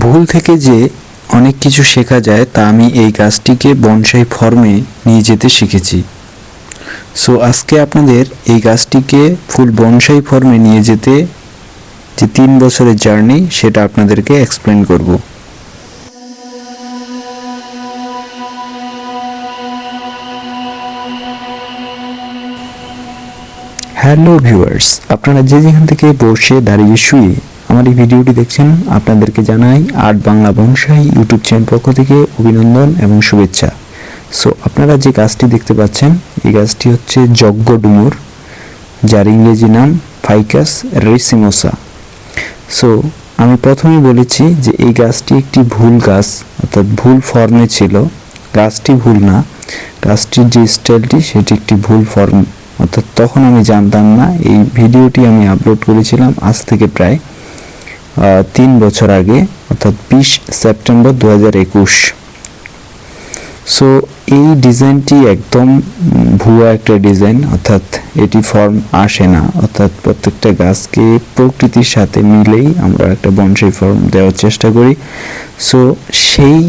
ভুল থেকে যে অনেক কিছু শেখা যায়, তা আমি এই গাছটিকে বনসাই ফর্মে নিয়ে যেতে শিখেছি। সো আজকে আপনাদের এই গাছটিকে ফুল বনসাই ফর্মে নিয়ে যেতে যে তিন বছরের জার্নি, সেটা আপনাদেরকে এক্সপ্লেন করব। হ্যালো ভিউয়ার্স আপনারা যে যেখান থেকে বসে দাঁড়িয়ে শুয়ে আমার এই ভিডিওটি দেখছেন আপনাদেরকে জানাই art Bangla bonsai YouTube channel পক্ষ থেকে অভিনন্দন এবং শুভেচ্ছা। সো আপনারা যে গাছটি দেখতে পাচ্ছেন, এই গাছটি হচ্ছে যজ্ঞ ডুমুর, যার ইংরেজি নাম ফাইকাস রেসিমোসা। সো আমি প্রথমেই বলেছি যে এই গাছটি একটি ভুল গাছ, অর্থাৎ ভুল ফর্মে ছিল। গাছটি ভুল না। গাছটির যে স্টাইলটি, সেটি একটি ভুল ফর্ম। অর্থাৎ তখন আমি জানতাম না, এই ভিডিওটি আমি আপলোড করেছিলাম আজ থেকে প্রায় তিন বছর আগে, অর্থাৎ বিশ সেপ্টেম্বর দু একুশ। সো এই ডিজাইনটি একদম ভুয়া একটা ডিজাইন, অর্থাৎ এটি ফর্ম আসে না। অর্থাৎ প্রত্যেকটা গাছকে প্রকৃতির সাথে মিলেই আমরা একটা বনসাই ফর্ম দেওয়ার চেষ্টা করি। সো সেই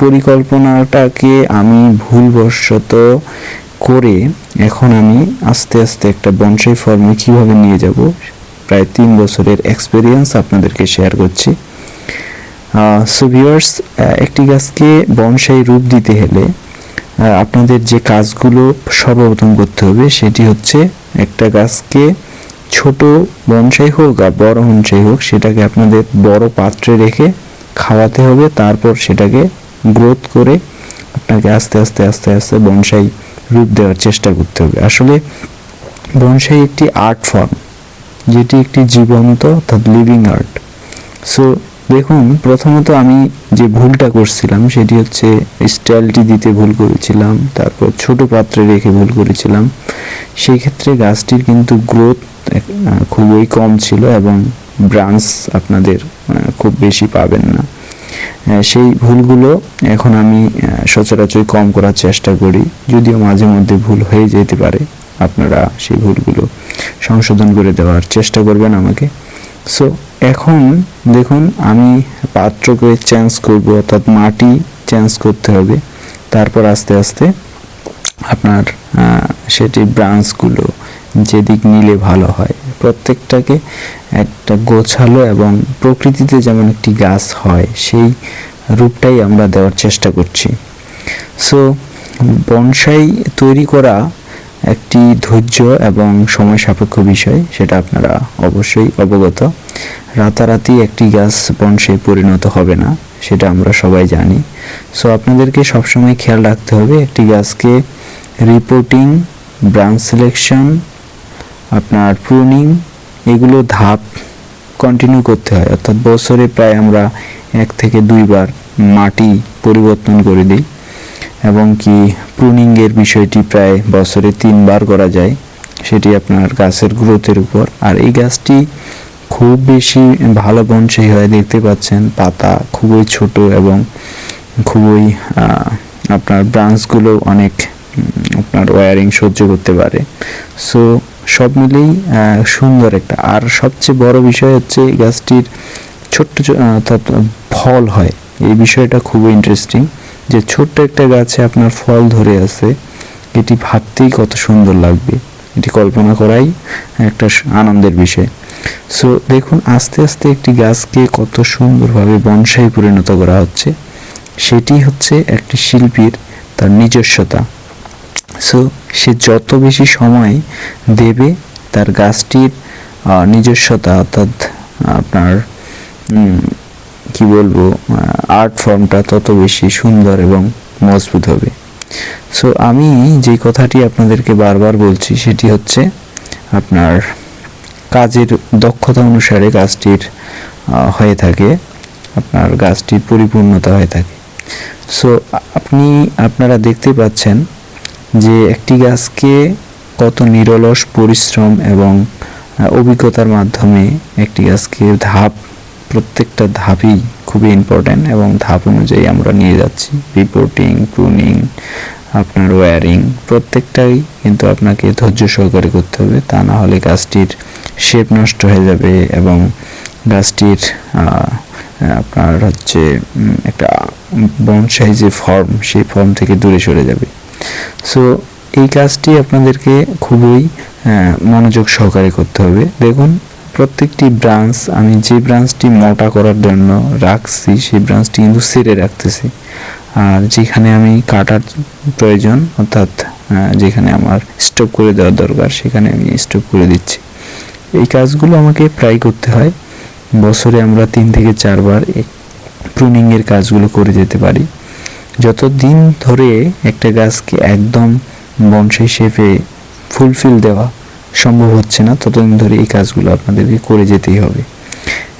পরিকল্পনাটাকে আমি ভুলবশত করে এখন আমি আস্তে আস্তে একটা বনসাই ফর্মে কীভাবে নিয়ে যাব প্রায় তিন বছরের এক্সপিরিয়েন্স আপনাদেরকে শেয়ার করছি। সো ভিউয়ার্স একটি গাছকে বনসাই রূপ দিতে হলে আপনাদের যে কাজগুলো সর্বপ্রথম করতে হবে সেটি হচ্ছে একটা গাছকে ছোট বনসাই হোক আর বড় বনসাই হোক, সেটাকে আপনাদের বড় পাত্রে রেখে খাওয়াতে হবে। তারপর সেটাকে গ্রোথ করে আপনাকে আস্তে আস্তে আস্তে আস্তে বনসাই রূপ দেওয়ার চেষ্টা করতে হবে। আসলে বনসাই একটি আর্ট ফর্ম যেটি একটি জীবন্ত অর্থাৎ লিভিং আর্ট সো দেখুন, প্রথমত আমি যে ভুলটা করছিলাম, সেটি হচ্ছে স্টাইলটি দিতে ভুল করেছিলাম, তারপর ছোট পাত্রে রেখে ভুল করেছিলাম। সেই ক্ষেত্রে গাছটির কিন্তু গ্রোথ খুবই কম ছিল এবং ব্রাঞ্চ আপনাদের খুব বেশি পাবেন না। সেই ভুলগুলো এখন আমি সচরাচর কম করার চেষ্টা করি, যদিও মাঝে মধ্যে ভুল হয়ে যেতে পারে। আপনারা সেই ভুলগুলো সংশোধন করে দেওয়ার চেষ্টা করবেন আমাকে। সো এখন দেখুন, আমি পাত্রকে চেঞ্জ করব, অর্থাৎ মাটি চেঞ্জ করতে হবে। তারপর আস্তে আস্তে আপনার সেটি ব্রাঞ্চগুলো যেদিক নিলে ভালো হয়। প্রত্যেকটাকে একটা গোছালো এবং প্রকৃতিতে যেমন একটি গাছ হয়, সেই রূপটাই আমরা দেওয়ার চেষ্টা করছি। সো বনসাই তৈরি করা একটি ধৈর্য এবং সময় সাপেক্ষ বিষয়, সেটা আপনারা অবশ্যই অবগত। রাতারাতি একটি গাছ বংশে পরিণত হবে না, সেটা আমরা সবাই জানি। সো আপনাদেরকে সবসময় খেয়াল রাখতে হবে, একটি গাছকে রিপোর্টিং ব্রাঞ্চ সিলেকশন আপনার প্রুনিং এগুলো ধাপ কন্টিনিউ করতে হয়। অর্থাৎ বছরে প্রায় আমরা এক থেকে দুইবার মাটি পরিবর্তন করে দিই। এবং কি প্রুনিংয়ের বিষয়টি প্রায় বছরে তিনবার করা যায়, সেটি আপনার গাছের গ্রোথের উপর। আর এই গাছটি খুব বেশি ভালো বনসাই হয়, দেখতে পাচ্ছেন, পাতা খুবই ছোট এবং খুবই আপনার ব্রাঞ্চগুলো অনেক আপনার ওয়ারিং সহ্য করতে পারে। সো সব মিলেই সুন্দর একটা। আর সবচেয়ে বড় বিষয় হচ্ছে গাছটির ছোট্ট অর্থাৎ ফল হয়। এই বিষয়টা খুবই ইন্টারেস্টিং যে ছোট্ট একটা গাছে আপনার ফল ধরে আছে, এটি ভাবতেই কত সুন্দর লাগবে। এটি কল্পনা করাই একটা আনন্দের বিষয়। সো দেখুন, আস্তে আস্তে একটি গাছকে কত সুন্দরভাবে বনসাই পরিণত করা হচ্ছে। সেটি হচ্ছে একটি শিল্পীর তার নিজস্বতা। সো সে যত বেশি সময় দেবে, তার গাছটির নিজস্বতা অর্থাৎ, আপনার কি বলব আর্ট ফর্মটা তত বেশি সুন্দর এবং মজবুত হবে। সো আমি যে কথাটি আপনাদেরকে বারবার বলছি সেটি হচ্ছে আপনার কাজের দক্ষতা অনুসারে আহ, হয়ে থাকে আপনার গাছটির পরিপূর্ণতা হয়ে থাকে। সো আপনি আপনারা দেখতে পাচ্ছেন যে একটি গাছকে কত নিরলস পরিশ্রম এবং অভিজ্ঞতার মাধ্যমে একটি গাছকে ধাপ প্রত্যেকটা ধাপই খুবই ইম্পর্ট্যান্ট এবং ধাপ অনুযায়ী আমরা নিয়ে যাচ্ছি। রিপোর্টিং প্রুনিং আপনার ওয়্যারিং প্রত্যেকটাই কিন্তু আপনাকে ধৈর্য সহকারে করতে হবে। তা না হলে গাছটির শেপ নষ্ট হয়ে যাবে এবং গাছটির আপনার হচ্ছে একটা বনসাই যে ফর্ম সেই ফর্ম থেকে দূরে সরে যাবে। সো এই কাজটি আপনাদেরকে খুবই মনোযোগ সহকারে করতে হবে। দেখুন প্রত্যেকটি ব্রাঞ্চ আমি যে ব্রাঞ্চটি মোটা করার জন্য রাখছি, সেই ব্রাঞ্চটি কিন্তু সেরে রাখতেছি। আর যেখানে আমি কাটার প্রয়োজন, অর্থাৎ যেখানে আমার স্টপ করে দেওয়ার দরকার, সেখানে আমি স্টপ করে দিচ্ছি। এই কাজগুলো আমাকে প্রায় করতে হয়। বছরে আমরা তিন থেকে চারবার প্রুনিংয়ের কাজগুলো করে যেতে পারি। যতদিন ধরে একটা গাছকে একদম বনসাই শেপে ফুলফিল দেওয়া সম্ভব হচ্ছে না, ততদিন ধরে এই কাজগুলো আপনাদেরকে করে যেতেই হবে।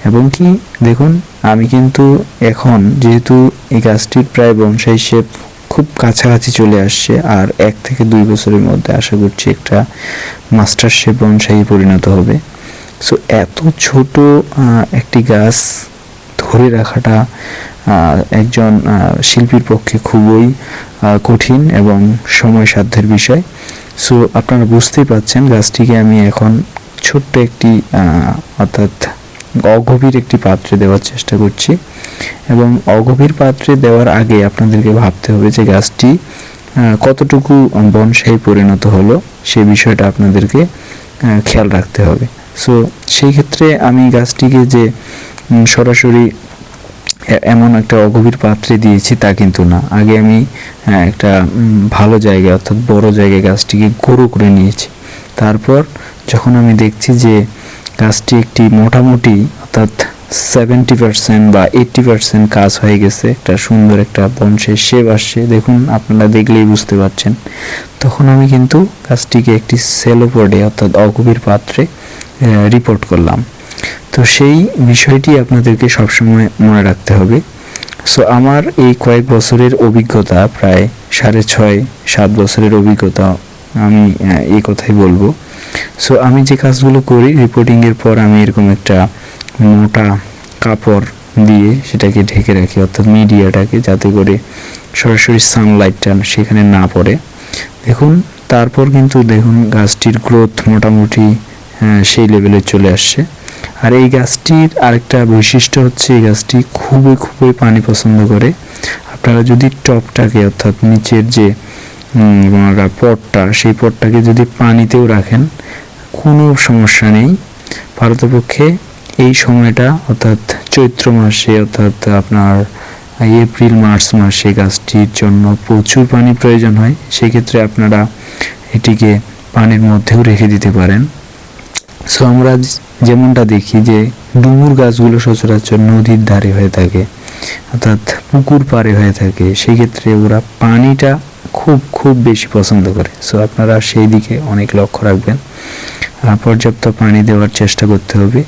এবং কি, দেখুন, আমি কিন্তু এখন যেহেতু এই গাছটির প্রায় বনসাই শেপ খুব কাছাকাছি চলে আসছে, আর এক থেকে দুই বছরের মধ্যে আশা করছি একটা মাস্টার শেপ বনসাই পরিণত হবে। সো, এত ছোট একটি গাছ ধরে রাখাটা একজন শিল্পীর পক্ষে খুবই কঠিন এবং সময় সাধ্যের বিষয়। সো আপনারা বুঝতেই পাচ্ছেন গাছটিকে আমি এখন ছোট্ট একটি অর্থাৎ অগভীর একটি পাত্রে দেওয়ার চেষ্টা করছি। এবং অগভীর পাত্রে দেওয়ার আগে আপনাদেরকে ভাবতে হবে যে গাছটি কতটুকু বনসাই পরিণত হলো সেই বিষয়টা আপনাদেরকে খেয়াল রাখতে হবে। সো সেই ক্ষেত্রে আমি গাছটিকে যে সরাসরি এমন একটা অগভীর পাত্রে দিয়েছি তা কিন্তু না। আগে আমি একটা ভালো জায়গায় অর্থাৎ বড় জায়গায় গাছটিকে গরু করে নিয়েছি। তারপর যখন আমি দেখছি যে গাছটি একটি মোটামুটি অর্থাৎ সেভেন্টি পার্সেন্ট বা এইট্টি পার্সেন্ট কাজ হয়ে গেছে, একটা সুন্দর একটা বংশের শেপ আসছে, দেখুন, আপনারা দেখলেই বুঝতে পারছেন। তখন আমি কিন্তু গাছটিকে একটি সেলোপডে অর্থাৎ অগভীর পাত্রে রিপোর্ট করলাম। তো সেই বিষয়টি আপনাদেরকে সবসময় মনে রাখতে হবে। সো আমার এই কয়েক বছরের অভিজ্ঞতা, প্রায় সাড়ে ছয়, সাত বছরের অভিজ্ঞতা আমি এই কথাই বলব। সো আমি যে কাজগুলো করি রিপোর্টিংয়ের পর আমি এরকম একটা মোটা কাপড় দিয়ে সেটাকে ঢেকে রাখি, অর্থাৎ মিডিয়াটাকে, যাতে করে সরাসরি সানলাইটটা সেখানে না পড়ে। দেখুন, তারপর কিন্তু দেখুন, গাছটির গ্রোথ মোটামুটি সেই লেভেলে চলে আসছে। আর এই গাছটির আরেকটা বৈশিষ্ট্য হচ্ছে এই গাছটি খুবই খুবই পানি পছন্দ করে। আপনারা যদি টপটাকে অর্থাৎ নিচের যে পটটা, সেই পটটাকে যদি পানিতেও রাখেন, কোনো সমস্যা নেই। ভারতপক্ষে এই সময়টা অর্থাৎ চৈত্র মাসে, অর্থাৎ আপনার এপ্রিল, মার্চ মাসে গাছটির জন্য প্রচুর পানি প্রয়োজন হয়। সেক্ষেত্রে আপনারা এটিকে পানির মধ্যেও রেখে দিতে পারেন। সো আমরা যেমনটা দেখি যে ডুমুর গাছগুলো সচরাচর নদীর ধারে হয়ে থাকে, অর্থাৎ পুকুর পাড়ে হয়ে থাকে সেই ক্ষেত্রে ওরা পানিটা খুব খুব বেশি পছন্দ করে। সো আপনারা সেই দিকে অনেক লক্ষ্য রাখবেন। পর্যাপ্ত পানি দেওয়ার চেষ্টা করতে হবে।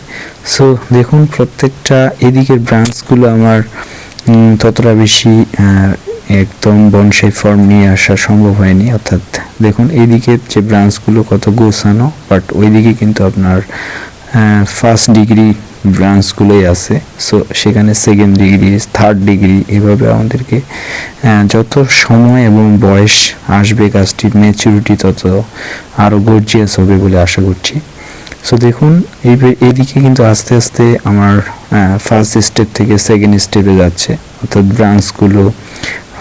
সো দেখুন, প্রত্যেকটা এদিকের ব্রাঞ্চগুলো আমার ততটা বেশি একদম বনসাই ফর্ম নিয়ে আসা সম্ভব হয়নি। অর্থাৎ দেখুন, এইদিকে যে ব্রাঞ্চগুলো কত গোছানো বাট ওইদিকে কিন্তু আপনার ফার্স্ট ডিগ্রি ব্রাঞ্চগুলোই আছে। সো সেখানে সেকেন্ড ডিগ্রি থার্ড ডিগ্রি এভাবে আমাদেরকে যত সময় এবং বয়স আসবে গাছটির ম্যাচুরিটি তত আরও গর্জিয়াস হবে বলে আশা করছি। সো দেখুন এই এইদিকে কিন্তু আস্তে আস্তে আমার ফার্স্ট স্টেপ থেকে সেকেন্ড স্টেপে যাচ্ছে। অর্থাৎ ব্রাঞ্চগুলো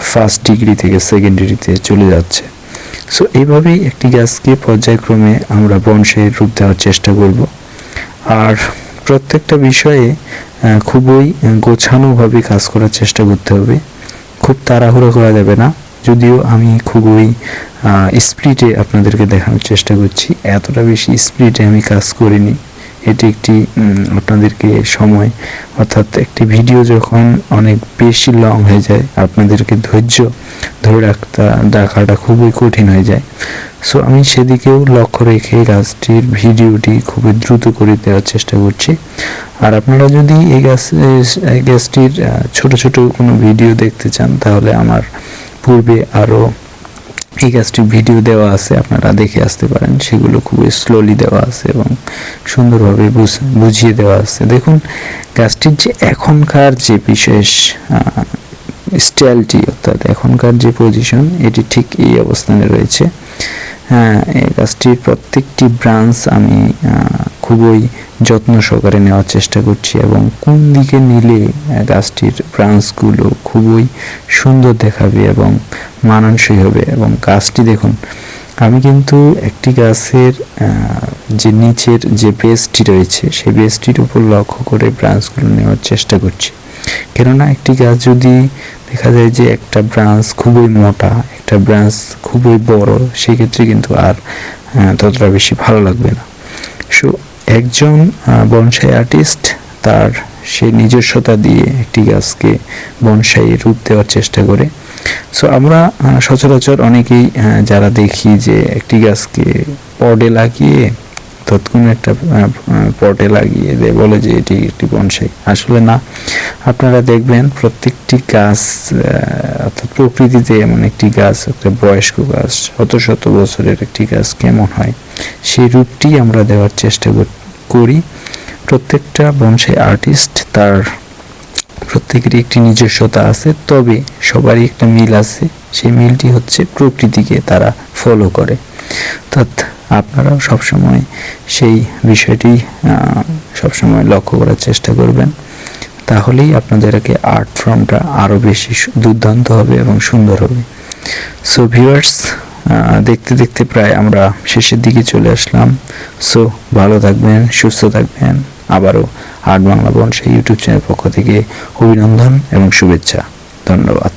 ফার্স্ট ডিগ্রি থেকে সেকেন্ড ডিগ্রিতে চলে যাচ্ছে। সো এইভাবেই একটি গাছকে পর্যায়ক্রমে আমরা বংশের রূপ দেওয়ার চেষ্টা করব। আর প্রত্যেকটা বিষয়ে খুবই গোছানোভাবে কাজ করার চেষ্টা করতে হবে। খুব তাড়াহুড়ো করা যাবে না। যদিও আমি খুবই স্পিডে আপনাদেরকে দেখানোর চেষ্টা করছি। এতটা বেশি স্পিডে আমি কাজ করিনি। এটি একটি আপনাদেরকে সময়, অর্থাৎ একটি ভিডিও যখন অনেক বেশি লং হয়ে যায়, আপনাদেরকে ধৈর্য ধরে রাখতে, রাখাটা খুবই কঠিন হয়ে যায়। সো আমি সেদিকেও লক্ষ্য রেখে গাছটির ভিডিওটি খুবই দ্রুত করে দেওয়ার চেষ্টা করছি। আর আপনারা যদি এই গাছ এই গাছটির ছোট ছোট কোনো ভিডিও দেখতে চান, তাহলে আমার পূর্বে আরও এই গাছটির ভিডিও দেওয়া আছে, আপনারা দেখে আসতে পারেন। সেগুলো খুবই স্লোলি দেওয়া আছে এবং সুন্দরভাবে বুঝ- বুঝিয়ে দেওয়া আছে। দেখুন, গাছটির যে এখনকার যে বিশেষ স্টাইলটি অর্থাৎ এখনকার যে পজিশন এটি ঠিক এই অবস্থানে রয়েছে। হ্যাঁ এই গাছটির প্রত্যেকটি ব্রাঞ্চ আমি খুবই যত্ন সহকারে নেওয়ার চেষ্টা করছি এবং কোন দিকে নিলে গাছটির ব্রাঞ্চগুলো খুবই সুন্দর দেখাবে এবং মানানসই হবে এবং গাছটি দেখুন, আমি কিন্তু একটি গাছের যে নিচের যে বেসটি রয়েছে, সেই বেসটির উপর লক্ষ্য করে ব্রাঞ্চগুলো নেওয়ার চেষ্টা করছি। কেননা একটি গাছ যদি দেখা যায় যে একটা ব্রাঞ্চ খুবই মোটা, একটা ব্রাঞ্চ খুবই বড়, সেক্ষেত্রে কিন্তু আর ততটা বেশি ভালো লাগবে না। সো একজন বনসাই আর্টিস্ট তার সে নিজস্বতা দিয়ে একটি গাছকে বনসাই রূপ দেওয়ার চেষ্টা করে। সো আমরা সচরাচর অনেকেই যারা দেখি যে একটি গাছকে পডে লাগিয়ে তৎক্ষণ একটা পটে লাগিয়ে দেয়, বলে যে এটি একটি বনসাই। আসলে না। আপনারা দেখবেন প্রত্যেকটি গাছ অর্থাৎ প্রকৃতিতে এমন একটি গাছ, একটা বয়স্ক গাছ, শত শত বছরের একটি গাছ কেমন হয়, সেই রূপটি আমরা দেওয়ার চেষ্টা করি প্রত্যেকটা বনসাই আর্টিস্ট তার প্রত্যেকেরই একটি নিজস্বতা আছে, তবে সবারই একটা মিল আছে। সেই মিলটি হচ্ছে প্রকৃতিকে তারা ফলো করে। অর্থাৎ আপনারাও সবসময় সেই বিষয়টি সবসময় লক্ষ্য করার চেষ্টা করবেন। তাহলেই আপনাদেরকে আর্ট ফর্মটা আরও বেশি দুর্দান্ত হবে এবং সুন্দর হবে। সো ভিউয়ার্স দেখতে দেখতে প্রায় আমরা শেষের দিকে চলে আসলাম। সো ভালো থাকবেন, সুস্থ থাকবেন। আবারও আর্ট বাংলা বন সেই ইউটিউব চ্যানেল পক্ষ থেকে অভিনন্দন এবং শুভেচ্ছা। ধন্যবাদ।